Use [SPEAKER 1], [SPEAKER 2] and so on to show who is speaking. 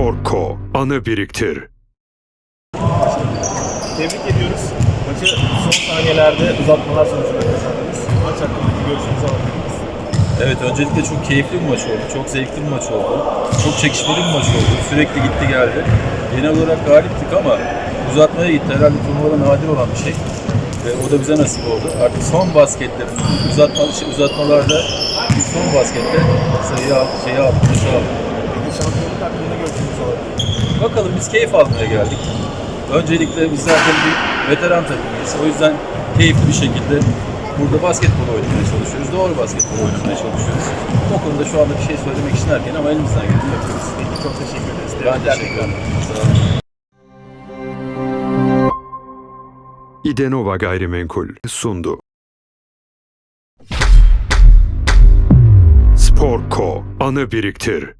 [SPEAKER 1] Sporko, anı biriktir.
[SPEAKER 2] Tebrik ediyoruz. Maçı son saniyelerde uzatmalar sonucunda kazandınız. Maç hakkındaki görüşünüzü alabilir miyiz?
[SPEAKER 3] Evet öncelikle çok keyifli bir maç oldu. Çok zevkli bir maç oldu. Çok çekişmeli bir maç oldu. Sürekli gitti geldi. Genel olarak galiptik ama uzatmaya gitti. Herhalde turnuvada nadir olan bir şey. Ve o da bize nasip oldu. Artık son baskette, uzatma, şey, uzatmalarda bir son baskette sayıyı aldık, şeyi aldık, maçı
[SPEAKER 2] görüşünüzü alabilir miyiz?
[SPEAKER 3] Bakalım biz keyif almaya geldik. Öncelikle biz zaten bir veteran takımıyız. O yüzden keyifli bir şekilde burada basketbol oynamaya çalışıyoruz. Doğru basketbol oynamaya çalışıyoruz. O konuda şu anda bir şey söylemek için erken ama elimizden geleni yapıyoruz.
[SPEAKER 2] Çok teşekkür ederiz.
[SPEAKER 3] Ben teşekkür ederim. Sağ olun.
[SPEAKER 1] İdenova Gayrimenkul sundu. Sporko, anı biriktir.